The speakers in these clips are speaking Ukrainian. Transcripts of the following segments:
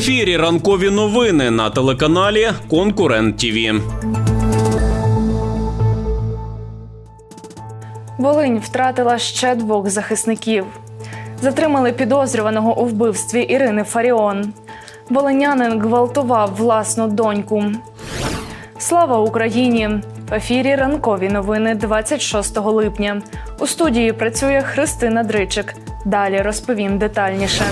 ефірі ранкові новини на телеканалі Конкурент ТІВІ. Волинь втратила ще двох захисників. Затримали підозрюваного у вбивстві Ірини Фаріон. Волинянин гвалтував власну доньку. Слава Україні! В ефірі ранкові новини 26 липня. У студії працює Христина Дричик. Далі розповім детальніше.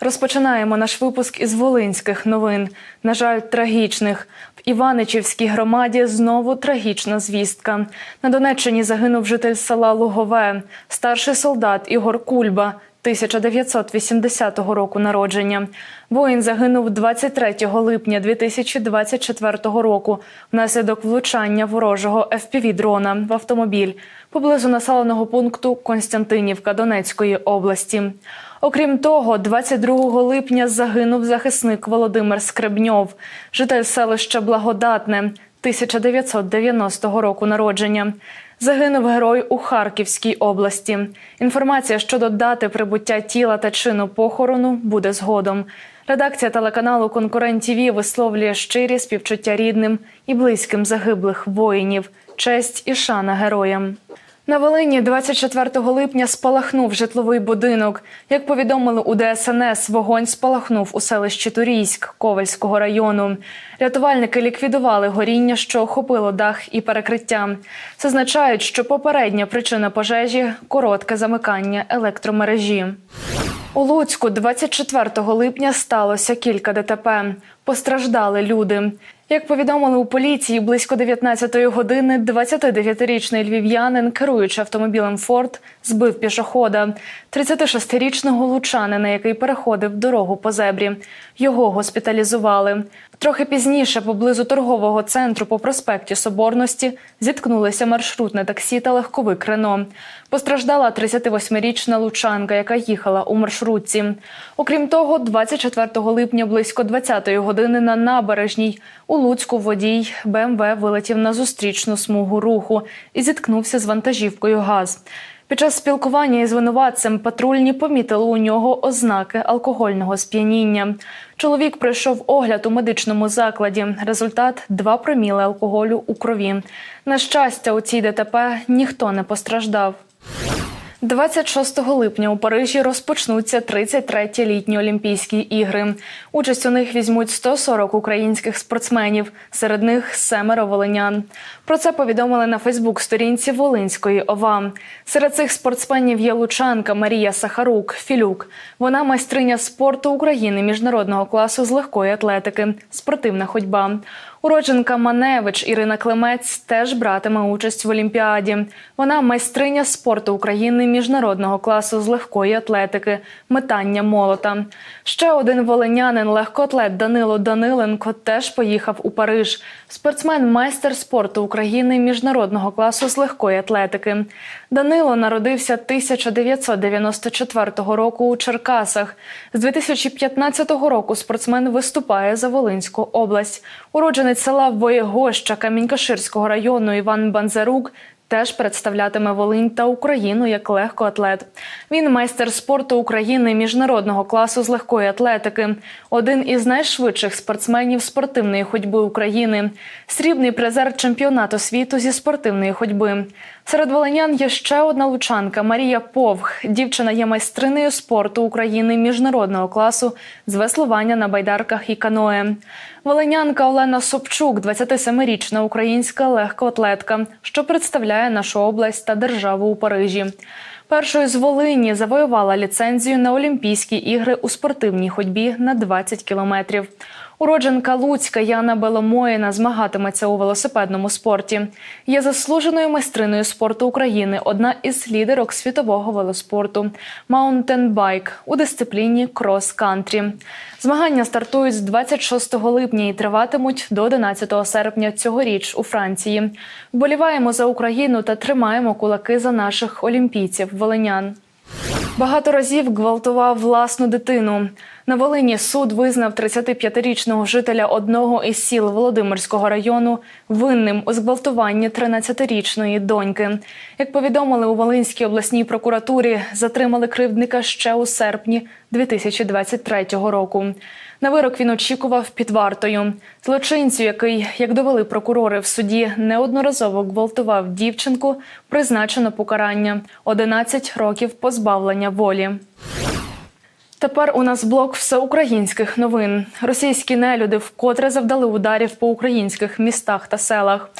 Розпочинаємо наш випуск із волинських новин. На жаль, трагічних. В Іваничівській громаді знову трагічна звістка. На Донеччині загинув житель села Лугове, старший солдат Ігор Кульба. 1980 року народження. Воїн загинув 23 липня 2024 року внаслідок влучання ворожого FPV-дрона в автомобіль поблизу населеного пункту Константинівка Донецької області. Окрім того, 22 липня загинув захисник Володимир Скребньов, житель селища Благодатне 1990 року народження. Загинув герой у Харківській області. Інформація щодо дати прибуття тіла та чину похорону буде згодом. Редакція телеканалу Конкурент ТІВІ висловлює щирі співчуття рідним і близьким загиблих воїнів. Честь і шана героям. На Волині 24 липня спалахнув житловий будинок. Як повідомили у ДСНС, вогонь спалахнув у селищі Турійськ Ковальського району. Рятувальники ліквідували горіння, що охопило дах і перекриття. Зазначають, що попередня причина пожежі коротке замикання електромережі. У Луцьку 24 липня сталося кілька ДТП. Постраждали люди. Як повідомили у поліції, близько 19-ї години 29-річний львів'янин, керуючи автомобілем Форд, збив пішохода, 36-річного лучанина, який переходив дорогу по зебрі. Його госпіталізували. Трохи пізніше, поблизу торгового центру по проспекті Соборності, зіткнулися маршрутне таксі та легковик Рено. Постраждала 38-річна лучанка, яка їхала у маршрутці. Окрім того, 24 липня близько 20-ї години на набережній у Луцьку водій БМВ вилетів на зустрічну смугу руху і зіткнувся з вантажівкою ГАЗ. Під час спілкування із винуватцем патрульні помітили у нього ознаки алкогольного сп'яніння. Чоловік пройшов огляд у медичному закладі. Результат 2 проміли алкоголю у крові. На щастя, у цій ДТП ніхто не постраждав. 26 липня у Парижі розпочнуться 33-ті літні Олімпійські ігри. Участь у них візьмуть 140 українських спортсменів, серед них семеро волинян. Про це повідомили на Фейсбук-сторінці Волинської ОВА. Серед цих спортсменів є лучанка Марія Сахарук, Філюк. Вона майстриня спорту України міжнародного класу з легкої атлетики, спортивна ходьба. Уродженка Маневич Ірина Клемець теж братиме участь в Олімпіаді. Вона майстриня спорту України міжнародного класу з легкої атлетики, метання молота. Ще один волинянин, легкоатлет Данило Даниленко, теж поїхав у Париж. Спортсмен, майстер спорту України міжнародного класу з легкої атлетики. Данило народився 1994 року у Черкасах. З 2015 року спортсмен виступає за Волинську область. Уродженець села Воєгоща Камінькаширського району Іван Банзарук теж представлятиме Волинь та Україну як легкоатлет. Він майстер спорту України міжнародного класу з легкої атлетики, один із найшвидших спортсменів спортивної ходьби України, срібний призер чемпіонату світу зі спортивної ходьби. Серед волинян є ще одна лучанка Марія Повх. Дівчина є майстринею спорту України міжнародного класу з веслування на байдарках і каное. Волинянка Олена Собчук, 27-річна українська легкоатлетка, що представляє нашу область та державу у Парижі. Першою з Волині завоювала ліцензію на Олімпійські ігри у спортивній ходьбі на 20 кілометрів. Уродженка Луцька Яна Беломоїна змагатиметься у велосипедному спорті. Є заслуженою майстриною спорту України, одна із лідерок світового велоспорту маунтенбайк у дисципліні крос-кантрі. Змагання стартують з 26 липня і триватимуть до 11 серпня цьогоріч у Франції. Вболіваємо за Україну та тримаємо кулаки за наших олімпійців волинян. Багато разів гвалтував власну дитину. На Волині суд визнав 35-річного жителя одного із сіл Володимирського району винним у зґвалтуванні 13-річної доньки. Як повідомили у Волинській обласній прокуратурі, затримали кривдника ще у серпні 2023 року. На вирок він очікував під вартою. Злочинцю, який, як довели прокурори в суді, неодноразово гвалтував дівчинку, призначено покарання 11 років позбавлення волі. Тепер у нас блок всеукраїнських новин. Російські нелюди вкотре завдали ударів по українських містах та селах.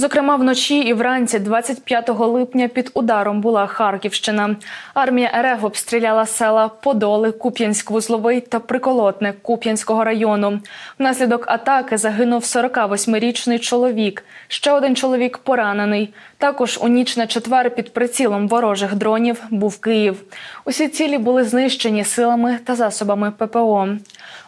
Зокрема, вночі і вранці, 25 липня, під ударом була Харківщина. Армія РФ обстріляла села Подоли, Куп'янськ, Вузловий та Приколотне Куп'янського району. Внаслідок атаки загинув 48-річний чоловік. Ще один чоловік поранений. Також у ніч на четвер під прицілом ворожих дронів був Київ. Усі цілі були знищені силами та засобами ППО.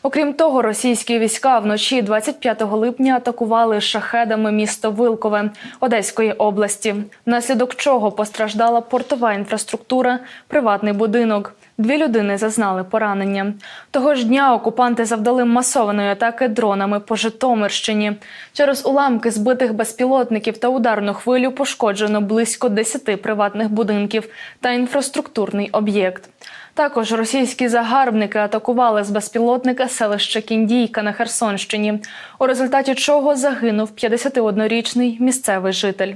Окрім того, російські війська вночі 25 липня атакували шахедами місто Вилкове Одеської області, внаслідок чого постраждала портова інфраструктура, приватний будинок. Дві людини зазнали поранення. Того ж дня окупанти завдали масованої атаки дронами по Житомирщині. Через уламки збитих безпілотників та ударну хвилю пошкоджено близько 10 приватних будинків та інфраструктурний об'єкт. Також російські загарбники атакували з безпілотника селище Кіндійка на Херсонщині, у результаті чого загинув 51-річний місцевий житель.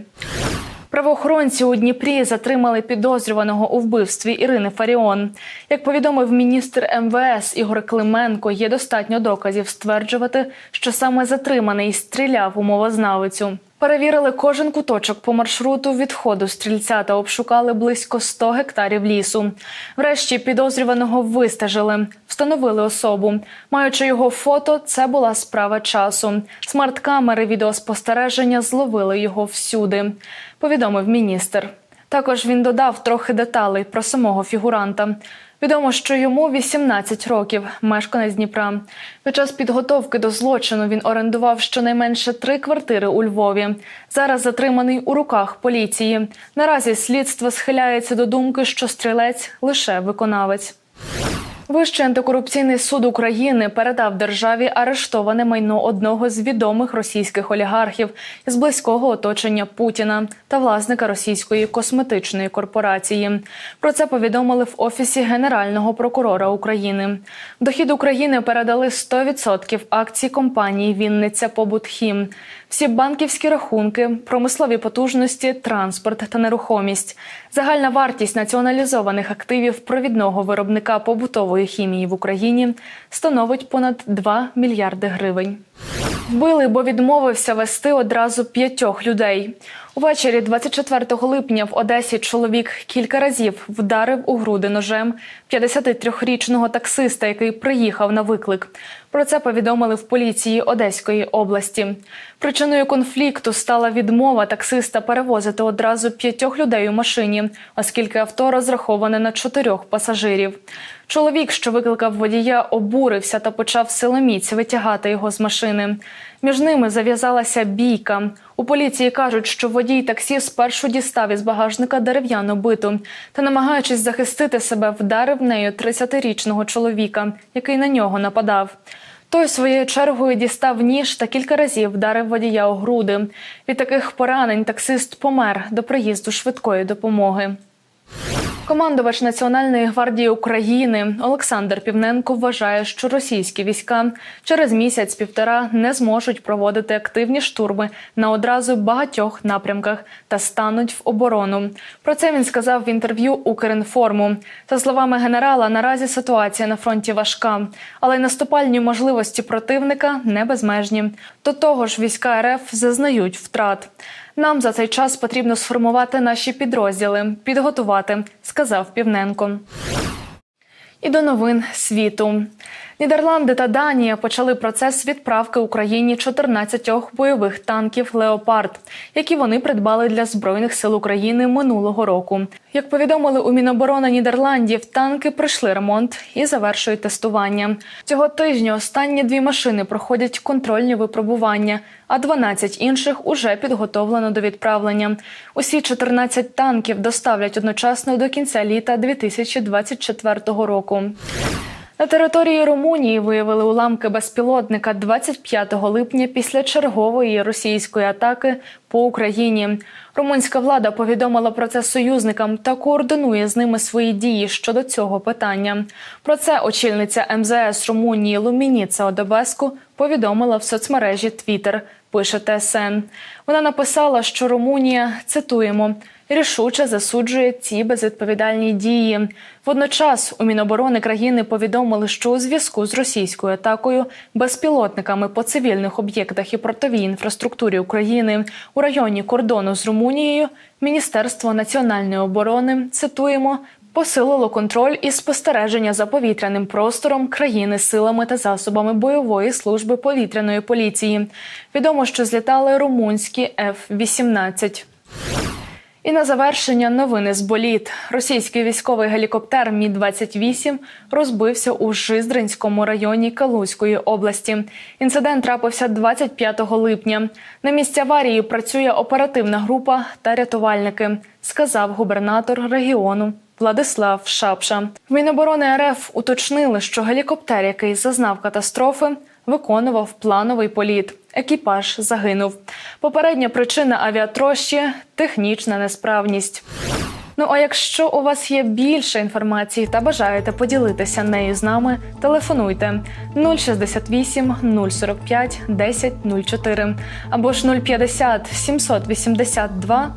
Правоохоронці у Дніпрі затримали підозрюваного у вбивстві Ірини Фаріон. Як повідомив міністр МВС Ігор Клименко, є достатньо доказів стверджувати, що саме затриманий стріляв у мовознавицю. Перевірили кожен куточок по маршруту відходу стрільця та обшукали близько 100 гектарів лісу. Врешті підозрюваного вистежили, встановили особу. Маючи його фото, це була справа часу. Смарт-камери відеоспостереження зловили його всюди. Повідомив міністр. Також він додав трохи деталей про самого фігуранта. Відомо, що йому 18 років, мешканець Дніпра. Під час підготовки до злочину він орендував щонайменше три квартири у Львові. Зараз затриманий у руках поліції. Наразі слідство схиляється до думки, що стрілець лише виконавець. Вищий антикорупційний суд України передав державі арештоване майно одного з відомих російських олігархів з близького оточення Путіна та власника російської косметичної корпорації. Про це повідомили в офісі Генерального прокурора України. Дохід України передали 100% акцій компанії Вінниця Побутхім. Всі банківські рахунки, промислові потужності, транспорт та нерухомість. Загальна вартість націоналізованих активів провідного виробника побутової хімії в Україні становить понад 2 мільярди гривень. Вбили, бо відмовився вести одразу п'ятьох людей. Увечері 24 липня в Одесі чоловік кілька разів вдарив у груди ножем 53-річного таксиста, який приїхав на виклик. Про це повідомили в поліції Одеської області. Причиною конфлікту стала відмова таксиста перевозити одразу п'ятьох людей у машині, оскільки авто розраховане на чотирьох пасажирів. Чоловік, що викликав водія, обурився та почав силоміць витягати його з машини. Між ними зав'язалася бійка. У поліції кажуть, що водій таксі спершу дістав із багажника дерев'яну биту та, намагаючись захистити себе, вдарив нею 30-річного чоловіка, який на нього нападав. Той своєю чергою дістав ніж та кілька разів вдарив водія у груди. Від таких поранень таксист помер до приїзду швидкої допомоги. Командувач Національної гвардії України Олександр Півненко вважає, що російські війська через місяць-півтора не зможуть проводити активні штурми на одразу багатьох напрямках та стануть в оборону. Про це він сказав в інтерв'ю Укрінформу. За словами генерала, наразі ситуація на фронті важка, але й наступальні можливості противника не безмежні. До того ж, війська РФ зазнають втрат. Нам за цей час потрібно сформувати наші підрозділи, підготувати, сказав Півненко. І до новин світу. Нідерланди та Данія почали процес відправки Україні 14 бойових танків Леопард, які вони придбали для збройних сил України минулого року. Як повідомили у Міноборони Нідерландів, танки пройшли ремонт і завершують тестування. Цього тижня останні дві машини проходять контрольні випробування, а 12 інших уже підготовлено до відправлення. Усі 14 танків доставлять одночасно до кінця літа 2024 року. На території Румунії виявили уламки безпілотника 25 липня після чергової російської атаки по Україні. Румунська влада повідомила про це союзникам та координує з ними свої дії щодо цього питання. Про це очільниця МЗС Румунії Лумініца Одебеску повідомила в соцмережі Twitter, пише ТСН. Вона написала, що Румунія цитуємо. Рішуче засуджує ці безвідповідальні дії. Водночас у Міноборони країни повідомили, що у зв'язку з російською атакою безпілотниками по цивільних об'єктах і портовій інфраструктурі України у районі кордону з Румунією Міністерство національної оборони цитуємо. Посилило контроль і спостереження за повітряним простором країни силами та засобами бойової служби повітряної поліції. Відомо, що злітали румунські F-18. І на завершення новини з боліт. Російський військовий гелікоптер Мі 28 розбився у Жиздринському районі Калузької області. Інцидент трапився 25 липня. На місці аварії працює оперативна група та рятувальники, сказав губернатор регіону. Владислав Шапша в Міноборони РФ уточнили, що гелікоптер, який зазнав катастрофи, виконував плановий політ. Екіпаж загинув. Попередня причина авіатрощі технічна несправність. Ну а якщо у вас є більше інформації та бажаєте поділитися нею з нами, телефонуйте 068 045 10 04 або ж 050 782